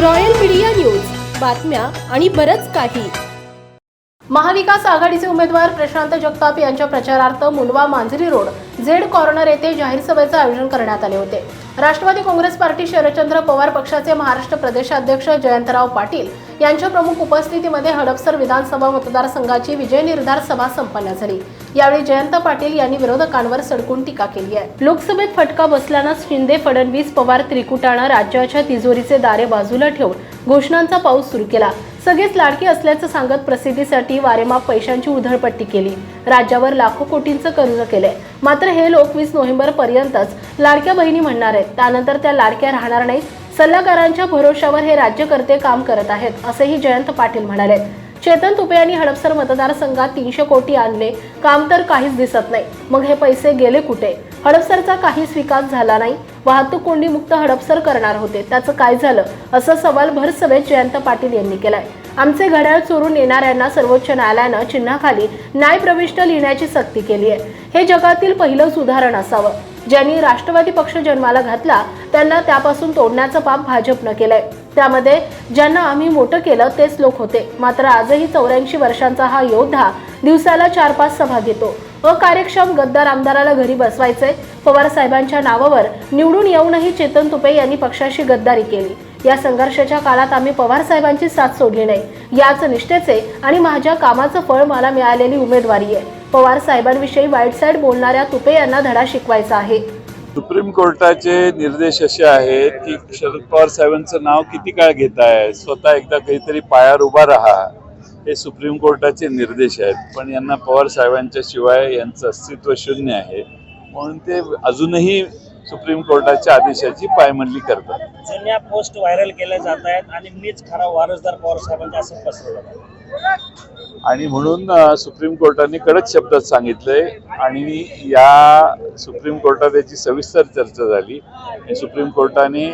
Royal media news. बातम्या आणि बरंच काही. महाविकास आघाडीचे उमेदवार प्रशांत जगताप यांच्या प्रचारार्थ मुलवा मांजरी रोड झेड कॉर्नर येथे जाहीर सभेचं आयोजन करण्यात आले होते. राष्ट्रवादी काँग्रेस पार्टी शरदचंद्र पवार पक्षाचे महाराष्ट्र प्रदेशाध्यक्ष जयंतराव पाटील यांच्या प्रमुख उपस्थितीमध्ये हडपसर विधानसभा मतदारसंघाची विजय निर्धार सभा संपन्न झाली. यावेळी जयंत पाटील यांनी विरोधकांवर सडकून टीका केली आहे. लोकसभेत फटका बसल्यानं शिंदे फडणवीस पवार त्रिकुटानं राज्याच्या तिजोरीचे दारे बाजूला ठेवून घोषणांचा पाऊस सुरू केला. सगळेच लाडके असल्याचं सांगत प्रसिद्धीसाठी वारेमाप पैशांची उधळपट्टी केली. राज्यावर लाखो कोटींचं कर्ज केलंय. मात्र हे लोक वीस नोव्हेंबर पर्यंतच लाडक्या बहिणी म्हणणार आहेत. त्यानंतर त्या लाडक्या राहणार नाहीत. सल्लागारांच्या भरोशावर हे राज्यकर्ते काम करत आहेत असेही जयंत पाटील म्हणाले. चेतन तुपे यांनी हडपसर मतदारसंघात तीनशे कोटी आणले. काम तर काहीच दिसत नाही. मग हे पैसे गेले कुठे? हडपसरचा काहीच विकास झाला नाही. वाहतूक कोंडी मुक्त हडपसर करणार होते. त्याचं काय झालं? असा सवाल भर सभेत जयंत पाटील यांनी केलाय. आमचे घड्याळ चोरून येणाऱ्यांना सर्वोच्च न्यायालयानं चिन्हाखाली न्यायप्रविष्ट लिहिण्याची सक्ती केली आहे हे जगातील पहिलंच उदाहरण असावं. ज्यांनी राष्ट्रवादी पक्ष जन्माला घातला त्यांना त्यापासून तोडण्याचं पाप भाजपनं केलंय. त्यामध्ये ज्यांना आम्ही मोठं केलं तेच लोक होते. मात्र आजही चौऱ्याऐंशी वर्षांचा हा योद्धा दिवसाला चार पाच सभा घेतो. अकार्यक्षम गद्दार आमदाराला घरी बसवायचे पवार साहेबांच्या नावावर निवडून येऊनही चेतन तुपे यांनी पक्षाशी गद्दारी केली. या संघर्षाच्या काळात आम्ही पवार साहेबांची साथ सोडली नाही. याच निष्ठेचे आणि माझ्या कामाचं फळ मला मिळालेली उमेदवारी आहे. पवार साहेबांविषयी वाईट साईड बोलणाऱ्या तुपे यांना धडा शिकवायचा आहे. सुप्रीम कोर्टाचे निर्देश असे आहेत की शरद पवार साहेबांचं नाव किती काळ घेताय स्वतः एकदा काहीतरी पायावर उभा राहा हे सुप्रीम कोर्टाचे निर्देश आहेत. पण यांना पवार साहेबांच्या शिवाय यांचं अस्तित्व शून्य आहे. म्हणून ते अजूनही सुप्रीम कोर्टाच्या आदेशाची पायमल्ली करतात. जुन्या पोस्ट व्हायरल केल्या जात आहेत आणि मीच खरा वारसदार पवार साहेबांचा असं पसरवलं आणि म्हणून सुप्रीम कोर्टाने कडक शब्दात सांगितलंय आणि या सुप्रीम कोर्टात याची सविस्तर चर्चा झाली. आणि सुप्रीम कोर्टाने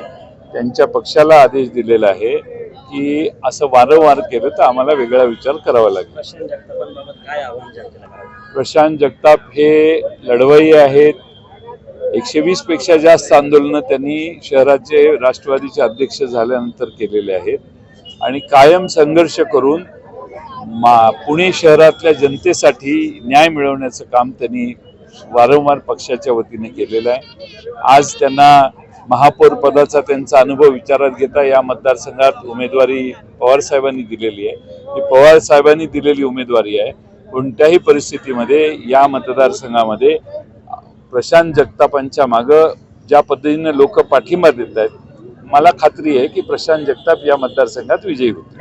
त्यांच्या पक्षाला आदेश दिलेला आहे की असं वारंवार केलं तर आम्हाला वेगळा विचार करावा लागेल. प्रशांत जगताप हे लढवई आहेत. एकशे वीसपेक्षा जास्त आंदोलनं त्यांनी शहराचे राष्ट्रवादीचे अध्यक्ष झाल्यानंतर केलेले आहेत. आणि कायम संघर्ष करून मा पुणे शहरातल्या जनतेसाठी न्याय मिळवण्याचं काम त्यांनी वारंवार पक्षाच्या वतीने केलेलं आहे. आज त्यांना महापौर पदाचा त्यांचा अनुभव विचारात घेता या मतदारसंघात उमेदवारी पवार साहेबांनी दिलेली आहे. ही पवार साहेबांनी दिलेली उमेदवारी आहे. कोणत्याही परिस्थितीमध्ये या मतदारसंघामध्ये प्रशांत जगतापांच्या मागं ज्या पद्धतीने लोक पाठिंबा देत आहेत मला खात्री आहे की प्रशांत जगताप या मतदारसंघात विजयी होतील.